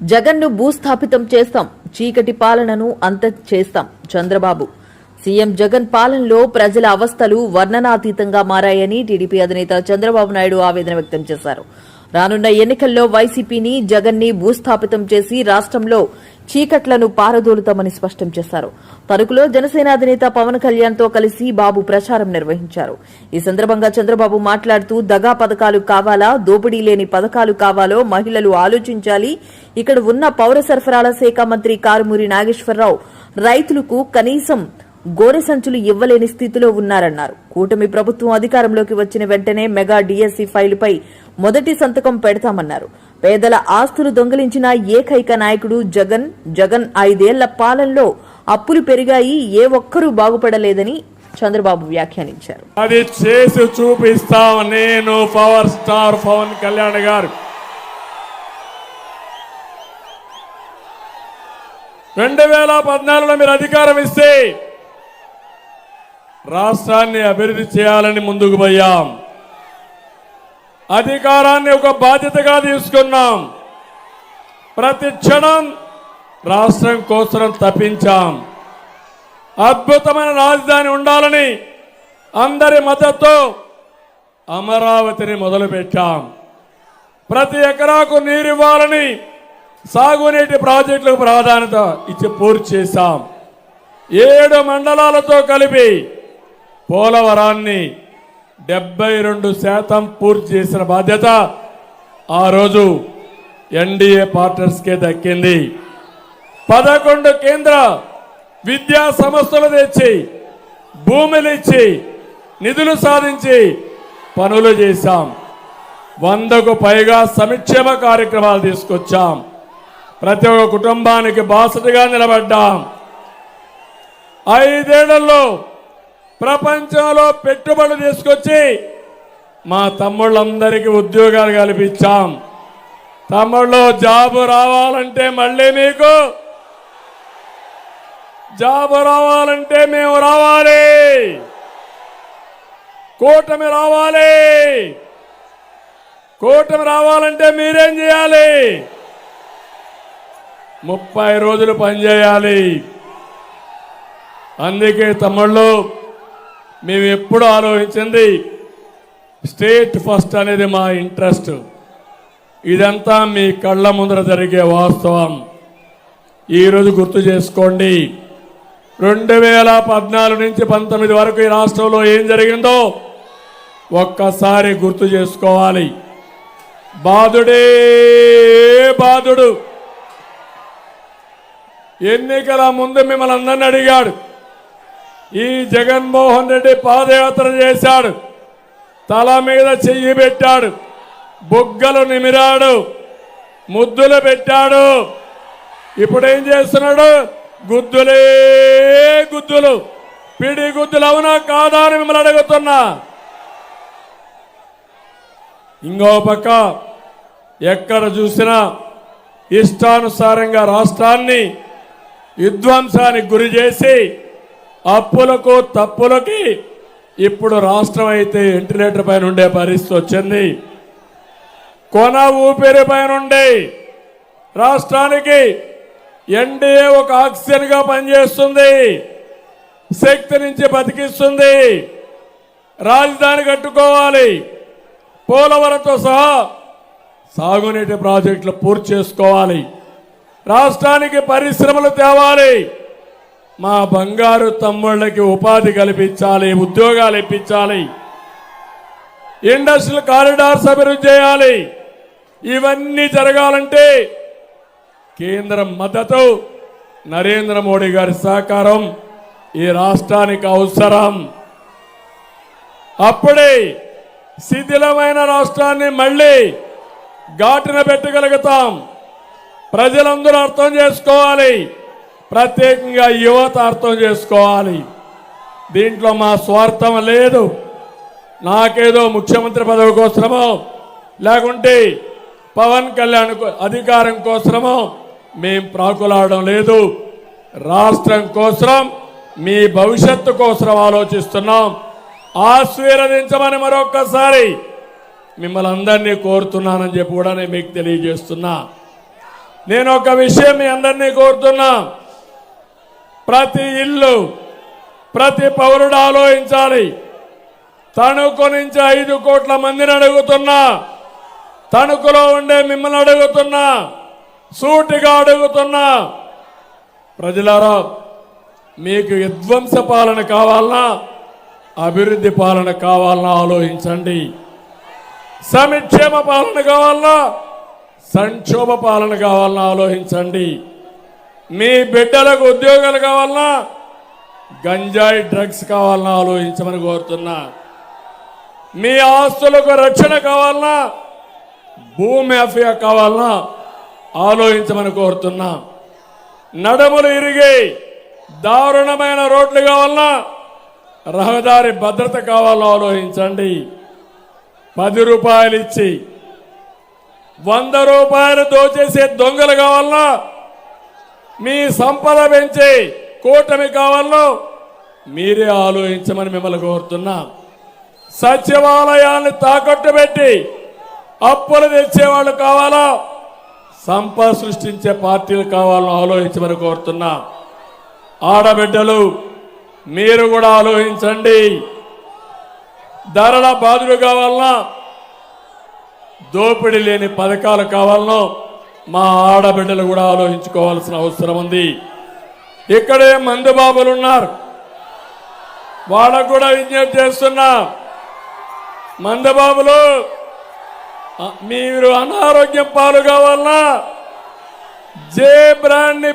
జగన్ను భూస్థాపితం చేస్తాం. చీకటి పాలనను అంతం చేస్తాం. చంద్రబాబు. సీఎం జగన్ పాలనలో ప్రజల అవస్థలు వర్ణనాతీతంగా మారాయని టీడీపీ అధినేత చంద్రబాబు నాయుడు ఆవేదన వ్యక్తం చేశారు. రానున్న ఎన్నికల్లో వైసీపీని జగన్ని భూస్థాపితం చేసి రాష్ట్రంలో చీకట్లను పారదోలుతామని స్పష్టం చేశారు. తణుకులో జనసేన అధినేత పవన్ కళ్యాణ్తో కలిసి బాబు ప్రచారం నిర్వహించారు. ఈ సందర్భంగా చంద్రబాబు మాట్లాడుతూ దగా పథకాలు కావాలా? దోపిడీ లేని పథకాలు కావాలో? మహిళలు ఆలోచించాలి. ఇక్కడ ఉన్న పౌర సరఫరాల శాఖ మంత్రి కారుమూరి నాగేశ్వరరావు రైతులకు కనీసం గోరె సంచులు ఇవ్వలేని స్థితిలో ఉన్నారన్నారు. కూటమి ప్రభుత్వం అధికారంలోకి వచ్చిన వెంటనే మెగా డీఎస్సీ ఫైలుపై మొదటి సంతకం పెడతామన్నారు. పేదల ఆస్తులు దొంగిలించిన ఏకైక నాయకుడు జగన్ జగన్ ఐదేళ్ళ పాలనలో అప్పులు పెరిగాయి ఏ ఒక్కరూ బాగుపడలేదని చంద్రబాబు వ్యాఖ్యానించారు. అది చేసి చూపిస్తాం నేను పవర్ స్టార్ పవన్ కళ్యాణ్ గారు. రెండు వేల పద్నాలుగులో మీరు అధికారం ఇస్తే రాష్ట్రాన్ని అభివృద్ధి చేయాలని ముందుకు పోయాం. అధికారాన్ని ఒక బాధ్యతగా తీసుకున్నాం. ప్రతి క్షణం రాష్ట్రం కోసం తప్పించాం. అద్భుతమైన రాజధాని ఉండాలని అందరి మద్దతు అమరావతిని మొదలుపెట్టాం. ప్రతి ఎకరాకు నీరు ఇవ్వాలని సాగునీటి ప్రాజెక్టులకు ప్రాధాన్యత ఇచ్చి పూర్తి చేశాం. ఏడు మండలాలతో కలిపి పోలవరాన్ని డెబ్బై రెండు శాతం పూర్తి చేసిన బాధ్యత ఆ రోజు ఎన్డీఏ పార్టర్స్కే దక్కింది. పదకొండు కేంద్ర విద్యా సంస్థలు తెచ్చి భూములు ఇచ్చి నిధులు సాధించి పనులు చేశాం. వందకు పైగా సంక్షేమ కార్యక్రమాలు తీసుకొచ్చాం. ప్రతి ఒక్క కుటుంబానికి బాసటగా నిలబడ్డాం. ఐదేళ్ళలో ప్రపంచంలో పెట్టుబడులు తీసుకొచ్చి మా తమ్ముళ్ళందరికీ ఉద్యోగాలు కల్పించాం. తమ్ముళ్ళు జాబు రావాలంటే మళ్ళీ మీకు జాబు రావాలంటే మేము రావాలి. కూటమి రావాలి. కూటమి రావాలంటే మీరేం చేయాలి? ముప్పై రోజులు పనిచేయాలి. అందుకే తమ్ముళ్ళు మేము ఎప్పుడు ఆలోచించింది స్టేట్ ఫస్ట్ అనేది మా ఇంట్రెస్ట్. ఇదంతా మీ కళ్ళ ముందర జరిగే వాస్తవం. ఈరోజు గుర్తు చేసుకోండి. రెండు వేల పద్నాలుగు నుంచి పంతొమ్మిది వరకు ఈ రాష్ట్రంలో ఏం జరిగిందో ఒక్కసారి గుర్తు చేసుకోవాలి. బాధుడే బాధుడు ఎన్నికల ముందు మిమ్మల్ని అందరిని అడిగాడు. ఈ జగన్మోహన్ రెడ్డి పాదయాత్ర చేశాడు. తల మీద చెయ్యి పెట్టాడు. బుగ్గలు నిమిరాడు. ముద్దులు పెట్టాడు. ఇప్పుడేం చేస్తున్నాడు? గుద్దులే గుద్దులు. పిడి గుద్దులు అవునా కాదా అని మిమ్మల్ని అడుగుతున్నా. ఇంకో పక్క ఎక్కడ చూసినా ఇష్టానుసారంగా రాష్ట్రాన్ని విధ్వంసానికి గురి చేసి అప్పులకు తప్పులకి ఇప్పుడు రాష్ట్రం అయితే వెంటిలేటర్ పైన ఉండే పరిస్థితి వచ్చింది. కొన ఊపిరి పైన ఉండే రాష్ట్రానికి ఎన్డీఏ ఒక ఆక్సిజన్గా పనిచేస్తుంది. శక్తి నుంచి బతికిస్తుంది. రాజధాని కట్టుకోవాలి. పోలవరంతో సహా సాగునీటి ప్రాజెక్టులు పూర్తి చేసుకోవాలి. రాష్ట్రానికి పరిశ్రమలు తేవాలి. మా బంగారు తమ్ముళ్ళకి ఉపాధి కల్పించాలి ఉద్యోగాలు ఇప్పించాలి. ఇండస్ట్రియల్ కారిడార్స్ అభివృద్ధి చేయాలి. ఇవన్నీ జరగాలంటే కేంద్రం మద్దతు నరేంద్ర మోడీ గారి సహకారం ఈ రాష్ట్రానికి అవసరం. అప్పుడే శిథిలమైన రాష్ట్రాన్ని మళ్ళీ ఘాటున పెట్టగలుగుతాం. ప్రజలందరూ అర్థం చేసుకోవాలి. ప్రత్యేకంగా యువత అర్థం చేసుకోవాలి. దీంట్లో మా స్వార్థం లేదు. నాకేదో ముఖ్యమంత్రి పదవి కోసమో లేకుంటే పవన్ కళ్యాణ్ కో- అధికారం కోసమో మేం ప్రాకులాడడం లేదు. రాష్ట్రం కోసం మీ భవిష్యత్తు కోసం ఆలోచిస్తున్నాం. ఆశీర్వదించమని మరొక్కసారి మిమ్మల్ని అందరినీ కోరుతున్నానని చెప్పి కూడా నేను మీకు తెలియజేస్తున్నా. నేను ఒక విషయం మీ అందరినీ కోరుతున్నా. ప్రతి ఇల్లు ప్రతి పౌరుడు ఆలోచించాలి. తణుకు నుంచి ఐదు కోట్ల మందిని అడుగుతున్నా. తణుకులో ఉండే మిమ్మల్ని అడుగుతున్నా. సూటిగా అడుగుతున్నా. ప్రజలారా మీకు విధ్వంస పాలన కావాలన్నా అభివృద్ధి పాలన కావాలన్నా ఆలోచించండి. సమిక్షేమ పాలన కావాలన్నా సంక్షోభ పాలన కావాలన్నా ఆలోచించండి. మీ బిడ్డలకు ఉద్యోగాలు కావాలన్నా గంజాయి డ్రగ్స్ కావాలన్నా ఆలోచించమని కోరుతున్నా. మీ ఆస్తులకు రక్షణ కావాలన్నా భూమి కావాలన్నా ఆలోచించమని కోరుతున్నా. నడములు ఇరిగి దారుణమైన రోడ్లు కావాలన్నా రహదారి భద్రత కావాలో ఆలోచించండి. పది రూపాయలు ఇచ్చి వంద రూపాయలు దోచేసే దొంగలు కావాలన్నా మీ సంపద పెంచి కూటమి కావాలో మీరే ఆలోచించమని మిమ్మల్ని కోరుతున్నా. సచివాలయాన్ని తాకట్టు పెట్టి అప్పులు తెచ్చేవాళ్ళు కావాలా? సంపద సృష్టించే పార్టీలు కావాలని ఆలోచించమని కోరుతున్నా. ఆడబిడ్డలు మీరు కూడా ఆలోచించండి. ధరల బాధలు కావాలన్నా దోపిడీ లేని పథకాలు కావాలనో మా ఆడబిడ్డలు కూడా ఆలోచించుకోవాల్సిన అవసరం ఉంది. ఇక్కడే మందు బాబులు ఉన్నారు. వాళ్ళకు కూడా విజ్ఞప్తి చేస్తున్నా. మందబాబులు మీరు అనారోగ్యం పాలు కావాలన్నా జే బ్రాండ్ని